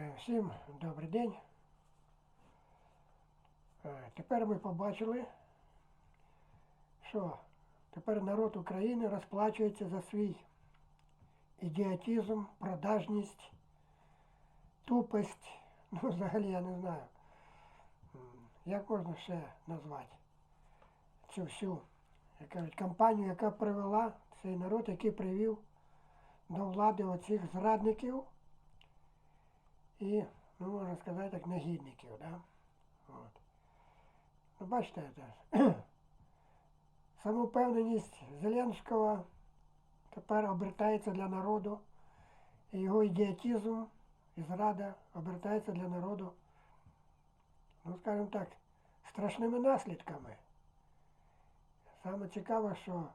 Е, Всім добрий день. Е, Тепер ми побачили, що тепер народ України розплачується за свій ідіотизм, продажність, тупость. Ну, взагалі я не знаю, як можна ще назвати цю всю, як кажуть, кампанію, яка привела цей народ, який привів до влади оцих зрадників і, ну, можна сказати, так, негідників, да? От. Ну, бачите, це, самовпевненість Зеленського тепер обертається для народу, і його ідіотизм і зрада обертається для народу, ну, скажімо так, страшними наслідками. Саме цікаве, що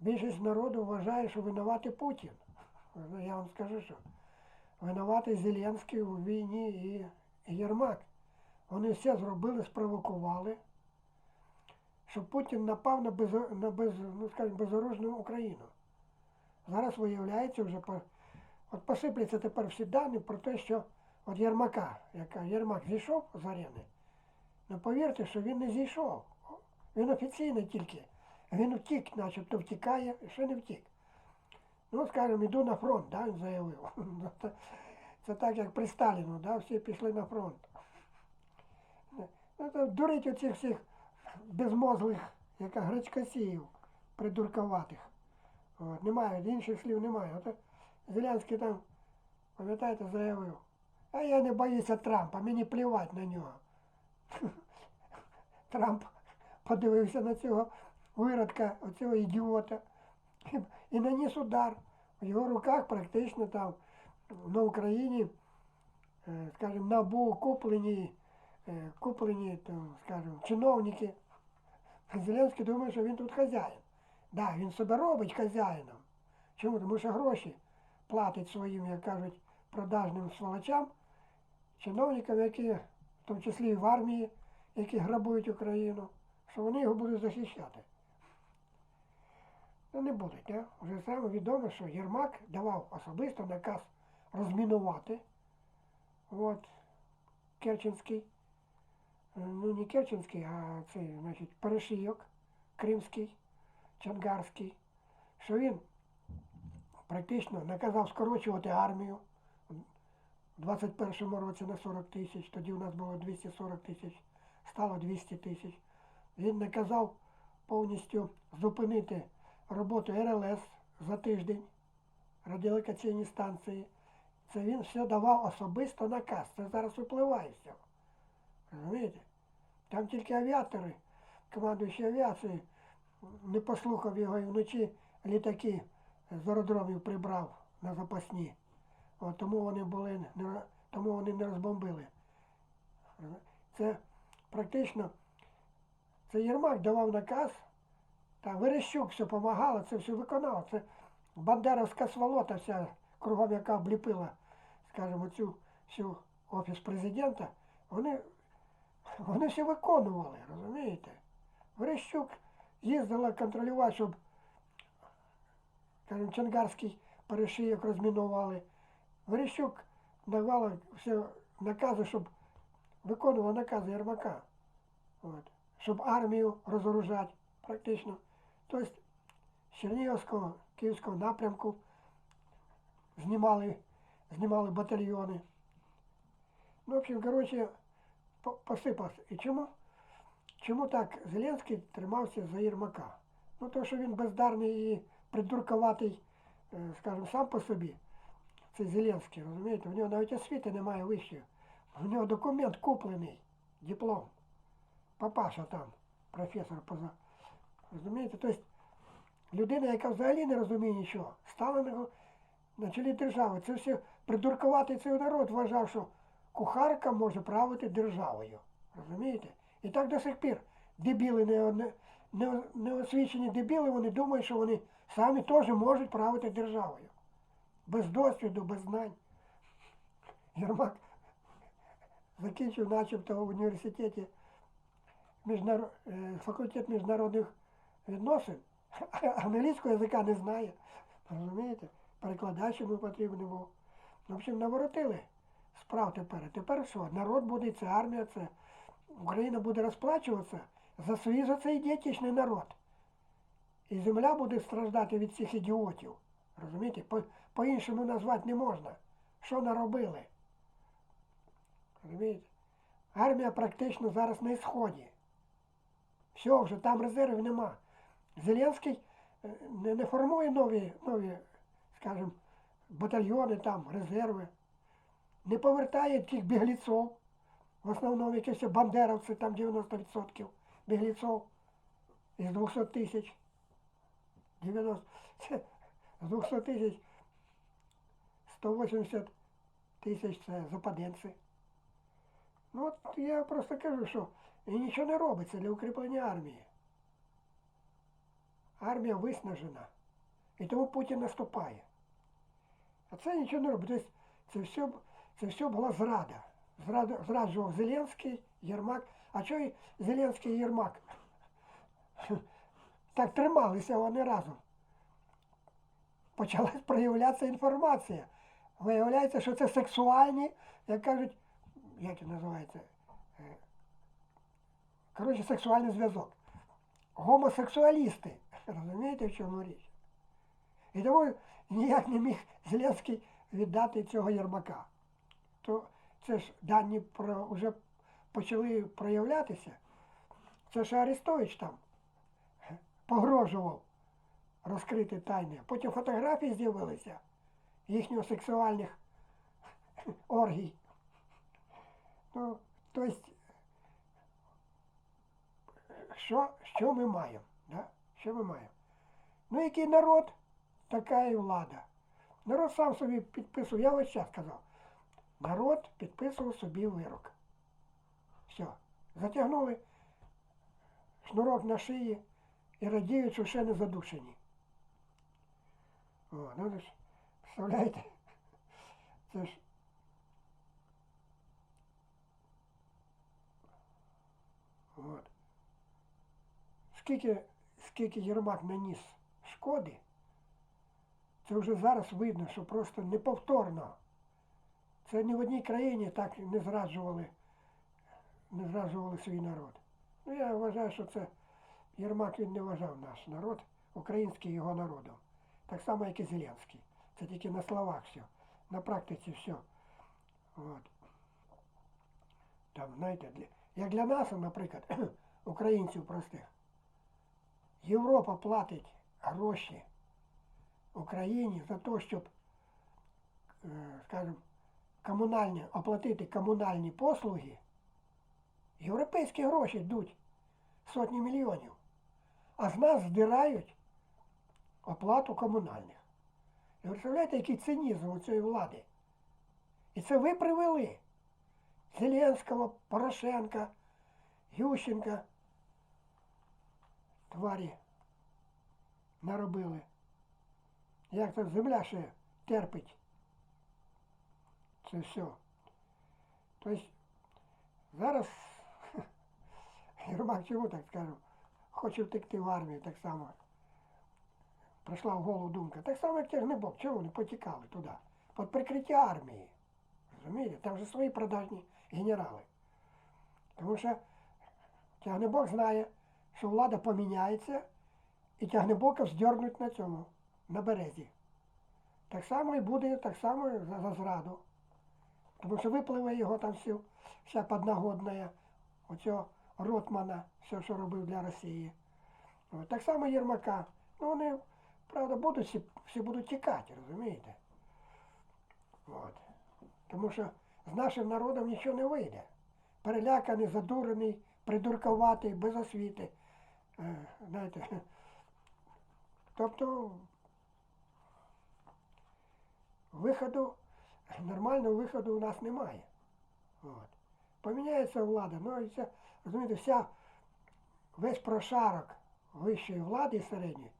більшість народу вважає, що винуватий Путін. Я вам скажу, що винуватий Зеленський у війні і Єрмак. Вони все зробили, спровокували, щоб Путін напав на, без, на без, ну, скажімо, безоружну Україну. Зараз виявляється вже, по- от посипляться тепер всі дані про те, що от Єрмака, яка Єрмак зійшов з арени, ну повірте, що він не зійшов. Він офіційно тільки. Він втік, начебто втікає, ще не втік. Ну, скажімо, йду на фронт, да, заявив. Ну, Це, це так, як при Сталіну, да, всі пішли на фронт. Ну, то дурить оцих всіх безмозглих, яка гречкосіїв, придурковатих. От, немає, інших слів немає. От Зеленський там, пам'ятаєте, заявив, а я не боюся Трампа, мені плівать на нього. Трамп подивився на цього виродка, оцього ідіота, і, наніс удар. В його руках практично там на Україні, е, скажімо, набу куплені, е, куплені, там, скажімо, чиновники. Зеленський думає, що він тут хазяїн. Да, він себе робить хазяїном. Чому? Тому що гроші платить своїм, як кажуть, продажним сволочам, чиновникам, які, в тому числі і в армії, які грабують Україну, що вони його будуть захищати. Ну не будуть, не? Вже саме відомо, що Єрмак давав особисто наказ розмінувати. От, Керченський. Ну, не Керченський, а цей, значить, Перешийок, Кримський, Чангарський, що він практично наказав скорочувати армію у 21-му році на 40 тисяч, тоді у нас було 240 тисяч, стало 200 тисяч. Він наказав повністю зупинити роботу РЛС за тиждень, радіолокаційні станції. Це він все давав особисто наказ. Це зараз випливає. Розумієте? Там тільки авіатори, командуючі авіації, не послухав його і вночі літаки з аеродромів прибрав на запасні. От, тому вони були не, тому вони не розбомбили. Це практично це Єрмак давав наказ, та Верещук все допомагало, це все виконав. Це бандеровська сволота вся кругом, яка обліпила, скажімо, цю всю офіс президента, вони, вони все виконували, розумієте? Верещук їздила контролювати, щоб скажімо, Чангарський перешийок розмінували. Верещук давала все накази, щоб виконувала накази Єрмака. От. Щоб армію розоружати практично. Тобто з Чернігівського, Київського напрямку знімали, знімали батальйони. Ну, в общем, коротше, по- посипався. І чому? Чому так Зеленський тримався за Єрмака? Ну, то, що він бездарний і придурковатий, е, скажімо, сам по собі. Це Зеленський, розумієте? У нього навіть освіти немає вищої. У нього документ куплений, диплом. Папаша там, професор поза. Розумієте? Тобто людина, яка взагалі не розуміє нічого, стала на, на чолі держави. Це все придуркуватий цей народ вважав, що кухарка може правити державою. Розумієте? І так до сих пір. Дебіли, не, не, не, неосвічені дебіли, вони думають, що вони самі теж можуть правити державою. Без досвіду, без знань. Єрмак закінчив начебто в університеті міжнарод... е, факультет міжнародних відносин, англійського язика не знає. Розумієте? Перекладач йому потрібен був. В общем, наворотили справ тепер. Тепер що? Народ буде, це армія, це Україна буде розплачуватися за свій за цей дітічний народ. І земля буде страждати від цих ідіотів. Розумієте? По- По-іншому назвати не можна. Що наробили? Розумієте? Армія практично зараз на сході. Все, вже там резервів нема. Зеленський е, не, формує нові, нові, скажімо, батальйони там, резерви. Не повертає тих бігліців. В основному якісь бандеровці, там 90% бігліців із 200 тисяч. 90, це з 200 тисяч 180 тисяч це западенці. Ну от я просто кажу, що і нічого не робиться для укріплення армії. Армія виснажена. І тому Путін наступає. А це нічого не робить. Тобто це все, це все була зрада. Зрада зраджував Зеленський, Єрмак. А чого Зеленський і Єрмак? Так трималися вони разом. Почала проявлятися інформація. Виявляється, що це сексуальні, як кажуть, як це називається? Е, Коротше, сексуальний зв'язок. Гомосексуалісти. Розумієте, в чому річ? І тому ніяк не міг Зеленський віддати цього Єрмака. То це ж дані про, вже почали проявлятися. Це ж Арестович там погрожував розкрити тайни. Потім фотографії з'явилися їхнього сексуальних оргій. Ну, тобто, що, що ми маємо? Що ми маємо? Ну, який народ, така і влада. Народ сам собі підписував, я ось час сказав. Народ підписував собі вирок. Все. Затягнули шнурок на шиї і радіють, що ще не задушені. О, ну ж, представляєте? Це ж От. Скільки, скільки Єрмак наніс шкоди, це вже зараз видно, що просто неповторно. Це ні в одній країні так не зраджували, не зраджували свій народ. Ну, я вважаю, що це Єрмак він не вважав наш народ, український його народом. Так само, як і Зеленський. Це тільки на словах все. На практиці все. От. Там, знаєте, для, як для нас, наприклад, українців простих, Європа платить гроші Україні за те, щоб, е, скажімо, комунальні, оплатити комунальні послуги, європейські гроші йдуть сотні мільйонів. А з нас здирають оплату комунальних. І представляєте, який цинізм у цієї влади? І це ви привели Зеленського, Порошенка, Ющенка. Тварі наробили. Як то земля ще терпить. Це все. Тобто зараз Єрмак чому так скажу? Хоче втекти в армію так само. Прийшла в голову думка. Так само, як Тягнебок. Чого вони потікали туди? Під прикриття армії. Розумієте? Там же свої продажні генерали. Тому що Тягнебок знає, що влада поміняється, і Тягнебока здернуть на цьому, на березі. Так само і буде так само за, за зраду. Тому що випливе його там всю, вся подногодна, оцього Ротмана, все, що робив для Росії. От, так само Єрмака. Ну вони, правда, будуть всі, всі будуть тікати, розумієте? От. Тому що з нашим народом нічого не вийде. Переляканий, задурений, придуркуватий, без освіти. Е, знаєте. Тобто виходу, нормального виходу у нас немає. От. Поміняється влада, ну і це, розумієте, вся, весь прошарок вищої влади середньої,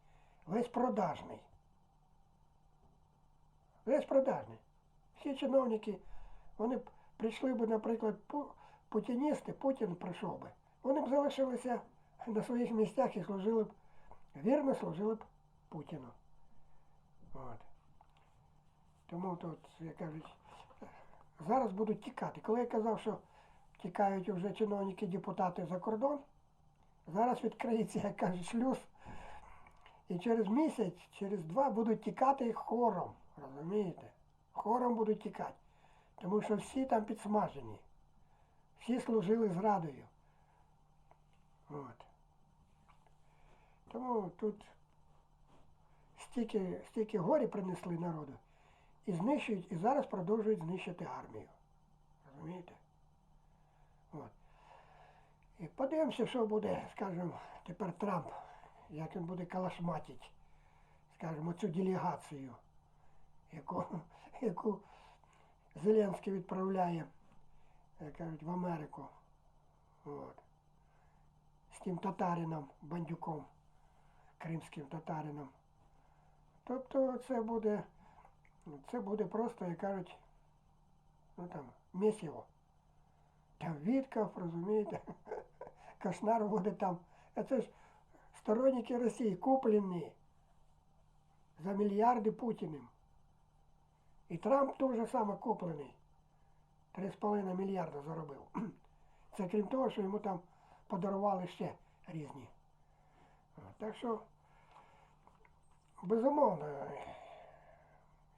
весь продажний. Весь продажний. Всі чиновники, вони б прийшли б, наприклад, пу- путіністи, Путін прийшов би. Вони б залишилися на своїх місцях і служили б, вірно служили б Путіну. От. Тому тут, як кажуть, зараз будуть тікати. Коли я казав, що тікають вже чиновники, депутати за кордон, зараз відкриється, як кажуть, шлюз. І через місяць, через два будуть тікати хором. Розумієте? Хором будуть тікати. Тому що всі там підсмажені. Всі служили зрадою. От. Тому тут стільки, стільки горі принесли народу і знищують, і зараз продовжують знищити армію. Розумієте? От. І подивимося, що буде, скажімо, тепер Трамп, як він буде калашматити, скажімо, цю делегацію, яку, яку Зеленський відправляє, як кажуть, в Америку. От. З тим татарином, бандюком, кримським татарином. Тобто це буде, це буде просто, як кажуть, ну там, місіво. Там Вітков, розумієте, Кошнар буде там. Це ж сторонники Росії куплені за мільярди Путіним. І Трамп теж саме куплений. 3,5 мільярда заробив. Це крім того, що йому там подарували ще різні. Так що, безумовно,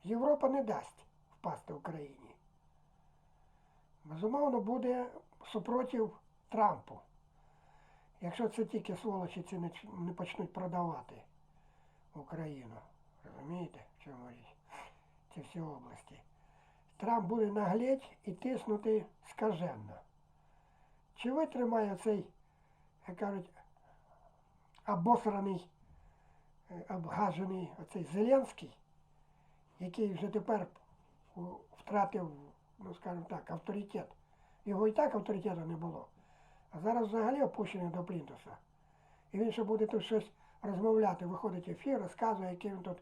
Європа не дасть впасти Україні. Безумовно, буде супротив Трампу. Якщо це тільки сволочі ці не, не почнуть продавати Україну. Розумієте, в чому річ? Ці всі області. Трамп буде наглеть і тиснути скаженно. Чи витримає цей, як кажуть, обосраний, е, обгажений оцей Зеленський, який вже тепер втратив, ну скажімо так, авторитет. Його і так авторитету не було. А зараз взагалі опущений до плінтуса. І він ще буде тут щось розмовляти, виходить в ефір, розказує, який він тут,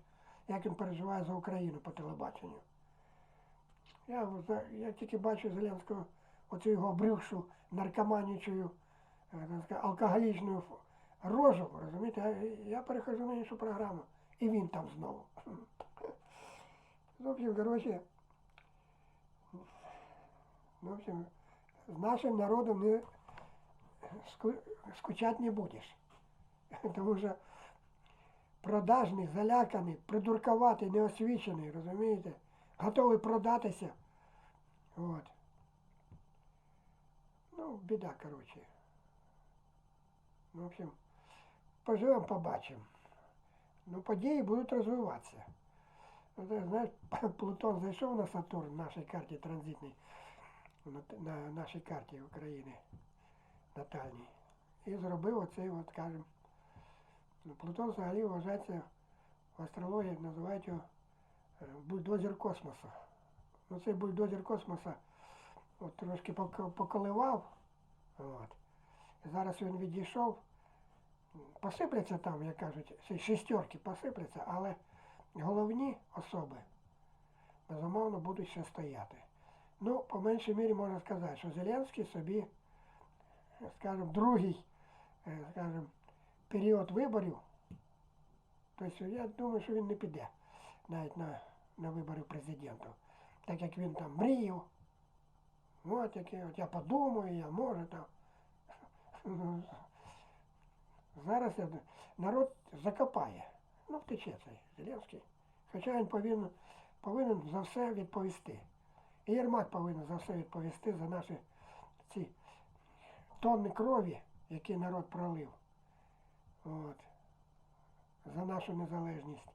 як він переживає за Україну по телебаченню. Я, я тільки бачу Зеленського, оцю його брюкшу наркоманічою, е, так сказати, алкоголічну ф- рожу, розумієте, я, я перехожу на іншу програму. І він там знову. В общем, короче, в общем, з нашим народом не ску- скучать не будеш. Тому що продажний, заляканий, придуркуватий, неосвічений, розумієте? Готовий продатися. От. Ну, біда, коротше. Ну, в общем, Поживемо, побачимо. Ну, події будуть розвиватися. Ну, Знаєш, Плутон зайшов на Сатурн в нашій карті транзитній, на, нашій карті України натальній. І зробив оцей, от, скажімо, ну, Плутон взагалі вважається в астрології, називають його е, бульдозер космосу. Ну, цей бульдозер космоса от, трошки поколивав. От. Зараз він відійшов. Посипляться там, як кажуть, ці шестерки посипляться, але головні особи, безумовно, будуть ще стояти. Ну, по меншій мірі можна сказати, що Зеленський собі, скажімо, другий, е, скажімо, період виборів, тобто я думаю, що він не піде навіть на, на вибори президента. Так як він там мріяв. От який от я подумаю, я можу там. Зараз народ закопає. Ну, втече цей Зеленський. Хоча він повинен, повинен за все відповісти. І Єрмак повинен за все відповісти за наші ці тонни крові, які народ пролив. От. За нашу незалежність.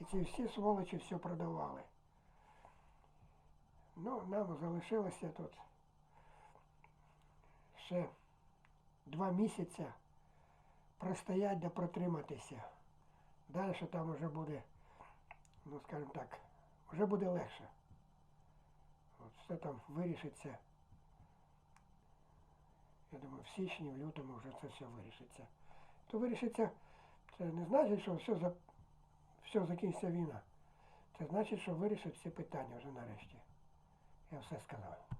І ці всі сволочі все продавали. Ну, нам залишилося тут ще два місяці простоять да протриматися. Далі там вже буде, ну скажімо так, вже буде легше. От все там вирішиться. Я думаю, в січні, в лютому вже це все вирішиться. То вирішиться, це не значить, що все, за, все закінчиться війна. Це значить, що вирішить всі питання вже нарешті. Я все сказав.